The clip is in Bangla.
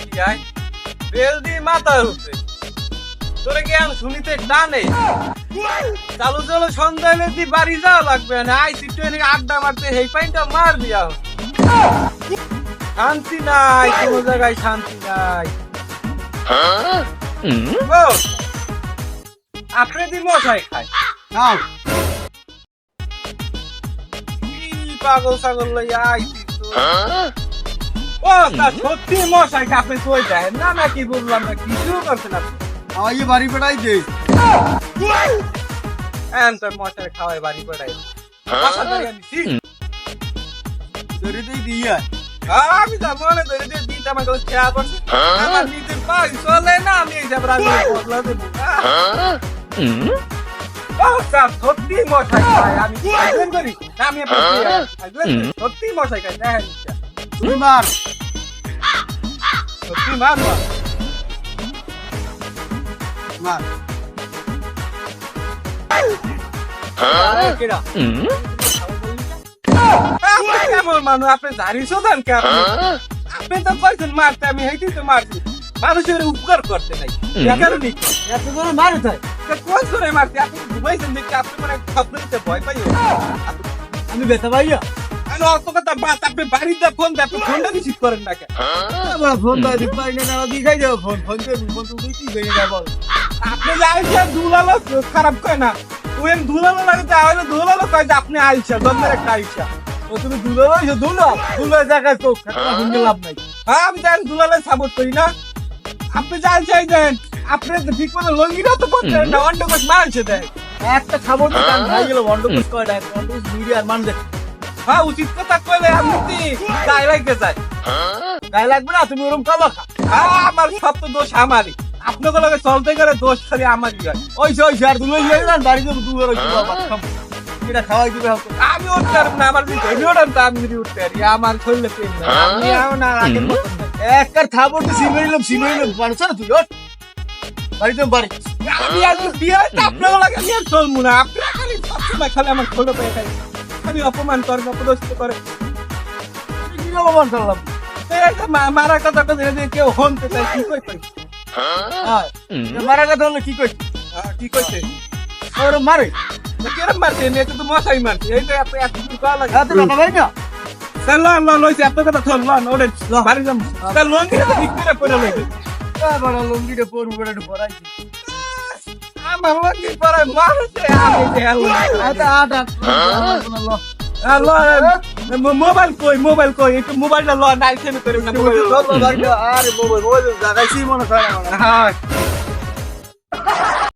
কি আই বেল দিয়ে মাথার উপরে তোরে কি আমি শুনিতে টানে? চালু চালু সন্ধ্যা হলে দি বাড়ি যাওয়া লাগবে না? আইসি ট্রেনে আড্ডা মারতে এই পাইনটা মার দিয়া শান্তি নাই কোনো জায়গায় শান্তি নাই। আপনি দি মশাই খায়। নাও কি পাগল ছাগল লই আইছি তো ও তা সত্যি মশাই কাপে তুই যায় না না কি বললাম না কিছু করছে না আমাকে বাড়ি পেটাই দে এন তোর মশাই খাওয়াই বাড়ি বাসা ধরে দিয়ে দিয়ে। আমি যা মনে ধরে দিয়ে দিতে আমাকে খেয়া করছে। আমার নিজের পাই চলে না আমি এই যাব রাজি বদলা দেব। সত্যি মশাই খায় আমি করি। আমি সত্যি মশাই খায় দেখেন। তুমি মার সত্যি মার মার মার মানুষ আপনি জানিছো দেন কে আপনি তো কইছেন মারতে আমি হেইতেই তো মারছি মানুষের উপকার করতে নাই কারণে এত করে মারে তাই কোন করে মারতে আপনি ঘুমাইছেন দেখে আপনি মানে স্বপ্ন ভয় পাই আমি বেতা ভাইয়া অত কথা আপনি বাড়িতে ফোন দেয় আপনি ফোনটা রিসিভ করেন না কেন? আমার ফোন দাও দিতে পারি না না দিখাই যাও ফোন ফোন দিয়ে ফোন তুমি কি বেরিয়ে যাব? আপনি যে আইসা দুলালো খারাপ কয় না। ওই দুলালো লাগে তাহলে দুলালো কয় যে আপনি আইসা জন্মের একটা আইসা। ও তুমি দুলো রয়েছো দুলো দুলো জায়গায় তো হুঙ্গে লাভ নাই। হ্যাঁ আমি জানি দুলালে সাপোর্ট করি না। আপনি চাই দেন আপনি তো ঠিক মতো লঙ্গিটা তো করতে না দেয়। একটা খাবার তো গেল আর মান দেখ হ্যাঁ উচিত কথা কইলে আমি কি গায়ে লাগতে চাই গায়ে লাগবে না তুমি খা। হ্যাঁ আমার সব তো দোষ আমারই। আপনাদের লগে চলতে গেলে দোষ খালি আমারই হয়। ওই সে ওই সে আর দুলো যাই না বাড়িতে রয়েছে বাবা খাম এটা খাওয়াই দিবে হালকা আমি উঠতে পারব না আমার যদি ধরি ওঠান তো আমি যদি উঠতে পারি। আমার শরীরে পেন নাই। আমি এখন আর আগের নাই। একটার খাবার তো সিমেরিলাম সিমেরিলাম মানুষ না তুই ওঠ। বাড়িতে বাড়ি। আমি আজকে বিয়ে আপনাদের লাগে আমি আর চলবো না। আপনারা খালি সবসময় খালি আমার ছোট পেয়ে খাই আমি অপমান করেন অপদস্থ করে। কি অপমান করলাম? এই একটা মা- মারার কথা কথা কেউ চায় কি কই কই হ্যাঁ। মারা কথা হলে কি কই হ্যাঁ, কি কইছে? ওর মারে। কেরম মারছে? এটা তো মশাই মারছে। এই তো এত এত কিছু করা লাগে। হাতে টাকা ভাই না। স্যার লন লন লইছে। এত কথা থন লন ওরে বাড়ি যাম। স্যার লন ঠিক করে পড়ে বড় লঙ্গিটা বড় পরাইছি। আমার লঙ্গি পরে মারছে আমি যে হেলো আটা আটা মোবাইল কই মোবাইল কই একটু মোবাইলটা লন আইছে করে মোবাইল আরে মোবাইল ওই জায়গায় মনে হয় হ্যাঁ